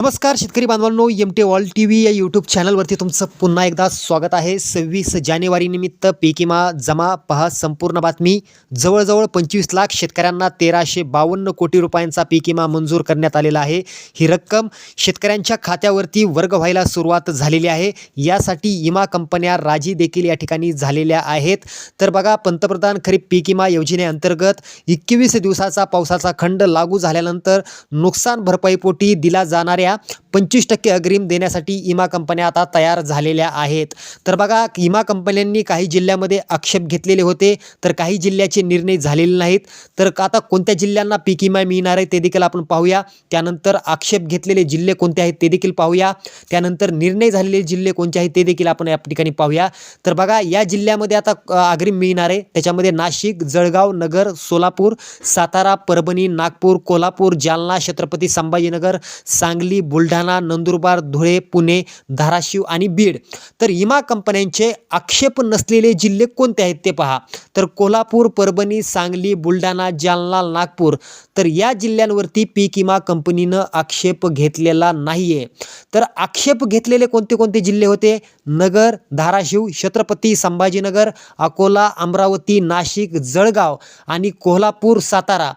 नमस्कार शेतकरी बांधवांनो M T all T V या यूट्यूब चॅनलवरती तुमचं पुन्हा एकदा स्वागत आहे. सव्वीस जानेवारी निमित्त पीक विमा जमा पहा संपूर्ण बातमी. जवळजवळ पंचवीस लाख शेतकऱ्यांना तेराशे बावन्न कोटी रुपयांचा पीक विमा मंजूर करण्यात आलेला आहे. ही रक्कम शेतकऱ्यांच्या खात्यावरती वर्ग व्हायला सुरुवात झालेली आहे. यासाठी विमा कंपन्या राजी देखील या ठिकाणी झालेल्या आहेत. तर बघा पंतप्रधान खरीप पीक विमा योजनेअंतर्गत एकवीस दिवसाचा पावसाचा खंड लागू झाल्यानंतर नुकसान भरपाईपोटी दिला जाणाऱ्या पंचवीस टक्के अग्रिम देण्यासाठी इमा कंपन्या आता तयार झालेल्या आहेत. तर बघा इमा कंपन्यांनी काही जिल्ह्यामध्ये आक्षेप घेतलेले होते तर काही जिल्ह्याचे निर्णय झालेले नाहीत. तर आता कोणत्या जिल्ह्यांना पीक विमा मिळणार आहे ते देखील आपण पाहूया. त्यानंतर आक्षेप घेतलेले जिल्हे कोणते आहेत ते देखील पाहूया. त्यानंतर निर्णय झालेले जिल्हे कोणते आहेत ते देखील आपण या ठिकाणी पाहूया. तर बघा या जिल्ह्यामध्ये आता अग्रिम मिळणार आहे. त्याच्यामध्ये नाशिक जळगाव नगर सोलापूर सातारा परभणी नागपूर कोल्हापूर जालना छत्रपती संभाजीनगर सांगली बुलढाणा नंदुरबार धुळे पुणे धाराशिव आणि बीड. तर विमा कंपन्यांचे आक्षेप नसलेले जिल्हे कोणते आहेत ते पहा. तर कोल्हापूर परभणी सांगली बुलढाणा जालना नागपूर. तर या जिल्ह्यांवरती पीक विमा कंपनीनं आक्षेप घेतलेला नाही आहे तर आक्षेप घेतलेले कोणते कोणते जिल्हे होते? नगर धाराशिव छत्रपती संभाजीनगर अकोला अमरावती नाशिक जळगाव आणि कोल्हापूर सातारा.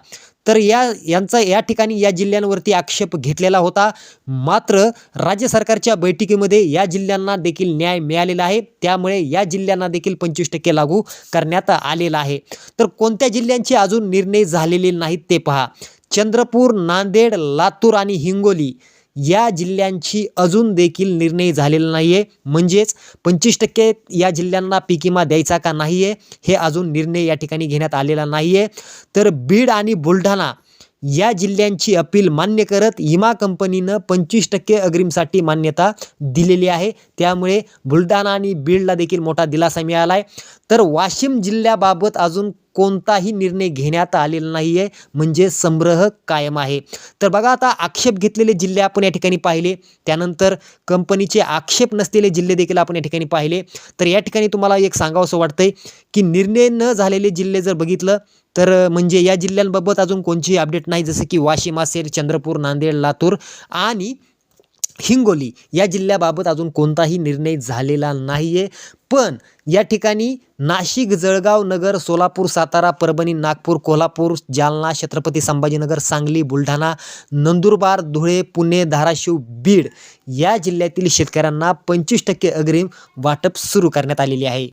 तर या यांचा या ठिकाणी या जिल्ह्यांवरती आक्षेप घेतलेला होता. मात्र राज्य सरकारच्या बैठकीमध्ये या जिल्ह्यांना देखील न्याय मिळालेला आहे. त्यामुळे या जिल्ह्यांना देखील पंचवीस टक्के लागू करण्यात आलेला आहे. तर कोणत्या जिल्ह्यांचे अजून निर्णय झालेले नाहीत ते पहा. चंद्रपूर नांदेड लातूर आणि हिंगोली या जिल्ह्यांची अजून देखील निर्णय झालेला नाही आहे म्हणजेच पंचवीस टक्के या जिल्ह्यांना पीक विमा द्यायचा का नाही आहे हे अजून निर्णय या ठिकाणी घेण्यात आलेला नाही आहे तर बीड आणि बुलढाणा या जिल्ह्यांची अपील मान्य करत विमा कंपनीनं पंचवीस टक्के अग्रिमसाठी मान्यता दिलेली आहे. त्यामुळे बुलढाणा आणि बीडला देखील मोठा दिलासा मिळाला आहे तर वाशिम जिल्ह्याबाबत अजून कोणताही निर्णय घेण्यात आलेला नाही आहे म्हणजे संग्रह कायम आहे. तर बघा आता आक्षेप घेतलेले जिल्हे आपण या ठिकाणी पाहिले. त्यानंतर कंपनीचे आक्षेप नसलेले जिल्हे देखील आपण या ठिकाणी पाहिले. तर या ठिकाणी तुम्हाला एक सांगावंसं वाटतंय की निर्णय न झालेले जिल्हे जर बघितलं तर म्हणजे या जिल्ह्यांबाबत अजून कोणतीही अपडेट नाही. जसं की वाशिम असेल चंद्रपूर नांदेड लातूर आणि हिंगोली या जिल्ह्याबाबत अजून कोणताही निर्णय झालेला नाही आहे पण या ठिकाणी नाशिक जळगाव नगर सोलापूर सातारा परभणी नागपूर कोल्हापूर जालना छत्रपती संभाजीनगर सांगली बुलढाणा नंदुरबार धुळे पुणे धाराशिव बीड या जिल्ह्यातील शेतकऱ्यांना पंचवीस टक्के अग्रिम वाटप सुरू करण्यात आलेली आहे.